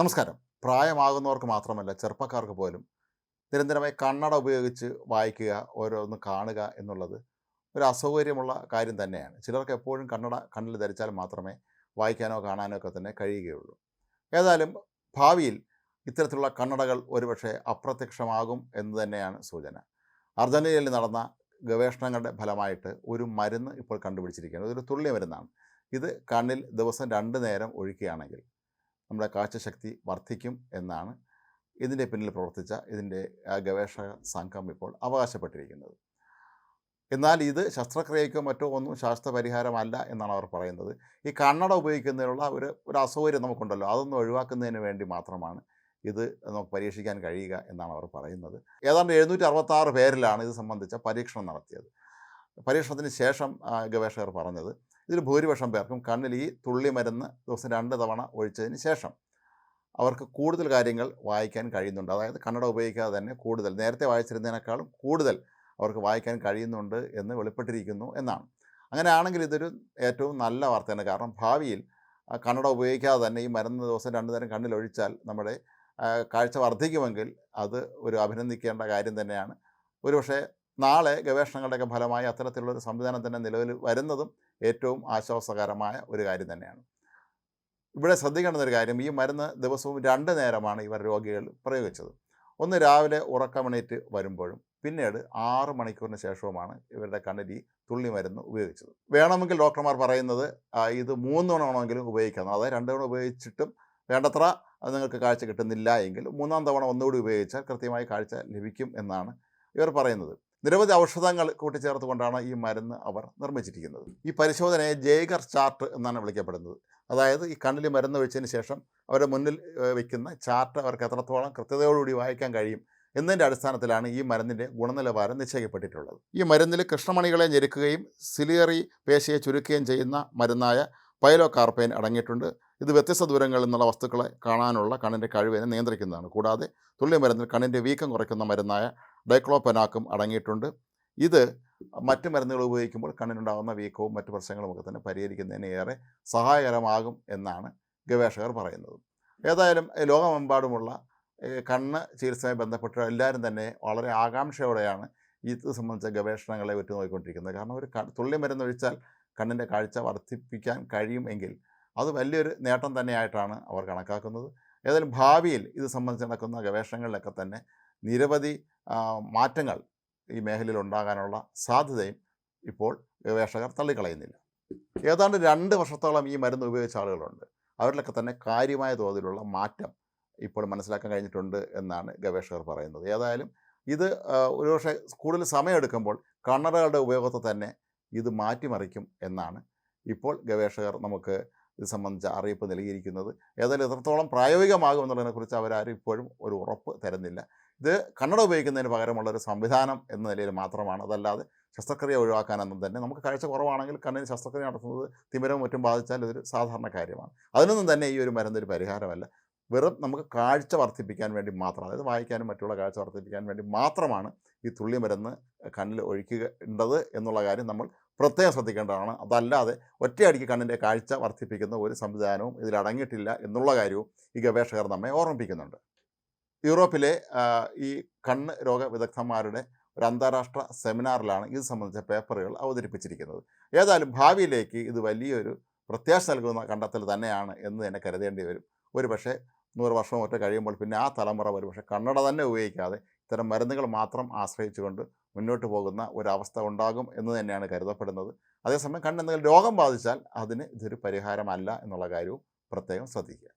നമസ്കാരം. പ്രായമാകുന്നവർക്ക് മാത്രമല്ല ചെറുപ്പക്കാർക്ക് പോലും നിരന്തരമായി കണ്ണട ഉപയോഗിച്ച് വായിക്കുക ഓരോന്ന് കാണുക എന്നുള്ളത് ഒരു അസൗകര്യമുള്ള കാര്യം തന്നെയാണ്. ചിലർക്ക് എപ്പോഴും കണ്ണട കണ്ണിൽ ധരിച്ചാൽ മാത്രമേ വായിക്കാനോ കാണാനോ ഒക്കെ തന്നെ കഴിയുകയുള്ളൂ. ഏതായാലും ഭാവിയിൽ ഇത്തരത്തിലുള്ള കണ്ണടകൾ ഒരുപക്ഷെ അപ്രത്യക്ഷമാകും എന്ന് തന്നെയാണ് സൂചന. അർജന്റീനയിൽ നടന്ന ഗവേഷണങ്ങളുടെ ഫലമായിട്ട് ഒരു മരുന്ന് ഇപ്പോൾ കണ്ടുപിടിച്ചിരിക്കുകയാണ്. ഇതൊരു തുള്ളി മരുന്നാണ് ഇത് കണ്ണിൽ ദിവസം രണ്ട് നേരം ഒഴിക്കുകയാണെങ്കിൽ നമ്മുടെ കാഴ്ചശക്തി വർദ്ധിക്കും എന്നാണ് ഇതിന്റെ പിന്നിൽ പ്രവർത്തിച്ച ഇതിന്റെ ഗവേഷക സംഘം ഇപ്പോൾ അവകാശപ്പെട്ടിരിക്കുന്നത്. എന്നാൽ ഇത് ശസ്ത്രക്രിയയ്ക്കോ മറ്റോ ഒന്നും ശാസ്ത്ര പരിഹാരമല്ല എന്നാണ് അവർ പറയുന്നത്. ഈ കണ്ണട ഉപയോഗിക്കുന്നതിനുള്ള ഒരു ഒരു അസൗകര്യം നമുക്കുണ്ടല്ലോ. അതൊന്നും ഒഴിവാക്കുന്നതിന് വേണ്ടി മാത്രമാണ് ഇത് നമുക്ക് പരീക്ഷിക്കാൻ കഴിയുക എന്നാണ് അവർ പറയുന്നത്. ഏതാണ്ട് എഴുന്നൂറ്റി അറുപത്താറ് പേരിലാണ് ഇത് സംബന്ധിച്ച പരീക്ഷണം നടത്തിയത്. പരീക്ഷണത്തിന് ശേഷം ഗവേഷകർ പറഞ്ഞത് ഇതിൽ ഭൂരിപക്ഷം പേർക്കും കണ്ണിൽ ഈ തുള്ളി മരുന്ന് ദിവസം രണ്ട് തവണ ഒഴിച്ചതിന് ശേഷം അവർക്ക് കൂടുതൽ കാര്യങ്ങൾ വായിക്കാൻ കഴിയുന്നുണ്ട്. അതായത് കണ്ണട ഉപയോഗിക്കാതെ തന്നെ കൂടുതൽ നേരത്തെ വായിച്ചിരുന്നതിനേക്കാളും കൂടുതൽ അവർക്ക് വായിക്കാൻ കഴിയുന്നുണ്ട് എന്ന് വെളിപ്പെട്ടിരിക്കുന്നു എന്നാണ്. അങ്ങനെയാണെങ്കിൽ ഇതൊരു ഏറ്റവും നല്ല വാർത്തയാണ്. കാരണം ഭാവിയിൽ കണ്ണട ഉപയോഗിക്കാതെ തന്നെ ഈ മരുന്ന് ദിവസം രണ്ടു നേരം കണ്ണിലൊഴിച്ചാൽ നമ്മുടെ കാഴ്ച വർദ്ധിക്കുമെങ്കിൽ അത് ഒരു അഭിനന്ദിക്കേണ്ട കാര്യം തന്നെയാണ്. ഒരുപക്ഷെ നാളെ ഗവേഷണങ്ങളുടെയൊക്കെ ഫലമായി അത്തരത്തിലുള്ളൊരു സംവിധാനം തന്നെ നിലവിൽ വരുന്നതും ഏറ്റവും ആശ്വാസകരമായ ഒരു കാര്യം തന്നെയാണ്. ഇവിടെ ശ്രദ്ധിക്കേണ്ടുന്ന ഒരു കാര്യം ഈ മരുന്ന് ദിവസവും രണ്ട് നേരമാണ് ഇവർ രോഗികൾ പ്രയോഗിച്ചത്. ഒന്ന് രാവിലെ ഉറക്കമണീറ്റ് വരുമ്പോഴും പിന്നീട് ആറ് മണിക്കൂറിന് ശേഷവുമാണ് ഇവരുടെ കണ്ണിൽ ഈ തുള്ളി മരുന്ന് ഉപയോഗിച്ചത്. വേണമെങ്കിൽ ഡോക്ടർമാർ പറയുന്നത് ഇത് മൂന്ന് തവണമാണെങ്കിലും ഉപയോഗിക്കണം അതായത് രണ്ട് തവണ ഉപയോഗിച്ചിട്ടും വേണ്ടത്ര നിങ്ങൾക്ക് കാഴ്ച കിട്ടുന്നില്ല എങ്കിൽ മൂന്നാം തവണ ഒന്നുകൂടി ഉപയോഗിച്ചാൽ കൃത്യമായി കാഴ്ച ലഭിക്കും എന്നാണ് ഇവർ പറയുന്നത്. നിരവധി ഔഷധങ്ങൾ കൂട്ടിച്ചേർത്തുകൊണ്ടാണ് ഈ മരുന്ന് അവർ നിർമ്മിച്ചിരിക്കുന്നത്. ഈ പരിശോധനയെ ജേഗർ ചാർട്ട് എന്നാണ് വിളിക്കപ്പെടുന്നത്. അതായത് ഈ കണ്ണിൽ മരുന്ന് വെച്ചതിന് ശേഷം അവരുടെ മുന്നിൽ വയ്ക്കുന്ന ചാർട്ട് അവർക്ക് എത്രത്തോളം കൃത്യതയോടുകൂടി വായിക്കാൻ കഴിയും എന്നതിന്റെ അടിസ്ഥാനത്തിലാണ് ഈ മരുന്നിന്റെ ഗുണനിലവാരം നിശ്ചയിക്കപ്പെട്ടിട്ടുള്ളത്. ഈ മരുന്നിൽ കൃഷ്ണമണികളെ ഞെരുക്കുകയും സിലിയറി പേശയെ ചുരുക്കുകയും ചെയ്യുന്ന മരുന്നായ പൈലോ കാർപ്പൈൻ അടങ്ങിയിട്ടുണ്ട്. ഇത് വ്യത്യസ്ത ദൂരങ്ങളിൽ നിന്നുള്ള വസ്തുക്കളെ കാണാനുള്ള കണ്ണിന്റെ കഴിവിനെ നിയന്ത്രിക്കുന്നതാണ്. കൂടാതെ തുള്ളി മരുന്നിൽ കണ്ണിന്റെ വീക്കം കുറയ്ക്കുന്ന മരുന്നായ ഡൈക്ലോപെനാക്കും അടങ്ങിയിട്ടുണ്ട്. ഇത് മറ്റ് മരുന്നുകൾ ഉപയോഗിക്കുമ്പോൾ കണ്ണിനുണ്ടാകുന്ന വീക്കവും മറ്റ് പ്രശ്നങ്ങളും ഒക്കെ തന്നെ പരിഹരിക്കുന്നതിന് ഏറെ സഹായകരമാകും എന്നാണ് ഗവേഷകർ പറയുന്നത്. ഏതായാലും ലോകമെമ്പാടുമുള്ള കണ്ണ് ചികിത്സയുമായി ബന്ധപ്പെട്ട എല്ലാവരും തന്നെ വളരെ ആകാംക്ഷയോടെയാണ് ഇത് സംബന്ധിച്ച ഗവേഷണങ്ങളെ ഉറ്റുനോക്കിക്കൊണ്ടിരിക്കുന്നത്. കാരണം ഒരു തുള്ളി മരുന്ന് ഒഴിച്ചാൽ കണ്ണിന്റെ കാഴ്ച വർദ്ധിപ്പിക്കാൻ കഴിയുമെങ്കിൽ അത് വലിയൊരു നേട്ടം തന്നെയായിട്ടാണ് അവർ കണക്കാക്കുന്നത്. ഏതായാലും ഭാവിയിൽ ഇത് സംബന്ധിച്ച് നടക്കുന്ന ഗവേഷണങ്ങളിലൊക്കെ തന്നെ നിരവധി മാറ്റങ്ങൾ ഈ മേഖലയിൽ ഉണ്ടാകാനുള്ള സാധ്യതയും ഇപ്പോൾ ഗവേഷകർ തള്ളിക്കളയുന്നില്ല. ഏതാണ്ട് രണ്ട് വർഷത്തോളം ഈ മരുന്ന് ഉപയോഗിച്ച ആളുകളുണ്ട്. അവരിലൊക്കെ തന്നെ കാര്യമായ തോതിലുള്ള മാറ്റം ഇപ്പോൾ മനസ്സിലാക്കാൻ കഴിഞ്ഞിട്ടുണ്ട് എന്നാണ് ഗവേഷകർ പറയുന്നത്. ഏതായാലും ഇത് ഒരുപക്ഷെ കൂടുതൽ സമയമെടുക്കുമ്പോൾ കണ്ണടകളുടെ ഉപയോഗത്തെ തന്നെ ഇത് മാറ്റിമറിക്കും എന്നാണ് ഇപ്പോൾ ഗവേഷകർ നമുക്ക് ഇത് സംബന്ധിച്ച അറിയിപ്പ് നൽകിയിരിക്കുന്നത്. ഏതായാലും എത്രത്തോളം പ്രായോഗികമാകും എന്നുള്ളതിനെക്കുറിച്ച് അവരാരും ഇപ്പോഴും ഒരു ഉറപ്പ് തരുന്നില്ല. ഇത് കണ്ണട ഉപയോഗിക്കുന്നതിന് പകരമുള്ള ഒരു സംവിധാനം എന്ന നിലയിൽ മാത്രമാണ്. അതല്ലാതെ ശസ്ത്രക്രിയ ഒഴിവാക്കാനൊന്നും തന്നെ നമുക്ക് കാഴ്ച കുറവാണെങ്കിൽ കണ്ണിന് ശസ്ത്രക്രിയ നടത്തുന്നത് തിമിരവും മറ്റും ബാധിച്ചാൽ ഇതൊരു സാധാരണ കാര്യമാണ്. അതിനൊന്നും തന്നെ ഈ ഒരു മരുന്നൊരു പരിഹാരമല്ല. വെറും നമുക്ക് കാഴ്ച വർദ്ധിപ്പിക്കാൻ വേണ്ടി മാത്രം അതായത് വായിക്കാനും മറ്റുള്ള കാഴ്ച വർദ്ധിപ്പിക്കാൻ വേണ്ടി മാത്രമാണ് ഈ തുള്ളി മരുന്ന് കണ്ണിൽ ഒഴിക്കേണ്ടത് എന്നുള്ള കാര്യം നമ്മൾ പ്രത്യേകം ശ്രദ്ധിക്കേണ്ടതാണ്. അതല്ലാതെ ഒറ്റയടിക്ക് കണ്ണിന്റെ കാഴ്ച വർദ്ധിപ്പിക്കുന്ന ഒരു സംവിധാനവും ഇതിലടങ്ങിയിട്ടില്ല എന്നുള്ള കാര്യവും ഈ ഗവേഷകർ നമ്മെ ഓർമ്മിപ്പിക്കുന്നുണ്ട്. യൂറോപ്പിലെ ഈ കണ്ണ് രോഗ വിദഗ്ധന്മാരുടെ ഒരു അന്താരാഷ്ട്ര സെമിനാറിലാണ് ഇത് സംബന്ധിച്ച പേപ്പറുകൾ അവതരിപ്പിച്ചിരിക്കുന്നത്. ഏതായാലും ഭാവിയിലേക്ക് ഇത് വലിയൊരു പ്രത്യാശ നൽകുന്ന കണ്ടെത്തൽ തന്നെയാണ് എന്ന് തന്നെ കരുതേണ്ടി വരും. ഒരു പക്ഷേ നൂറ് വർഷം ഒറ്റ കഴിയുമ്പോൾ പിന്നെ ആ തലമുറ ഒരു പക്ഷേ കണ്ണട തന്നെ ഉപയോഗിക്കാതെ ഇത്തരം മരുന്നുകൾ മാത്രം ആശ്രയിച്ചുകൊണ്ട് മുന്നോട്ട് പോകുന്ന ഒരവസ്ഥ ഉണ്ടാകും എന്ന് തന്നെയാണ് കരുതപ്പെടുന്നത്. അതേസമയം കണ്ണെന്തെങ്കിലും രോഗം ബാധിച്ചാൽ അതിന് ഇതൊരു പരിഹാരമല്ല എന്നുള്ള കാര്യവും പ്രത്യേകം ശ്രദ്ധിക്കുക.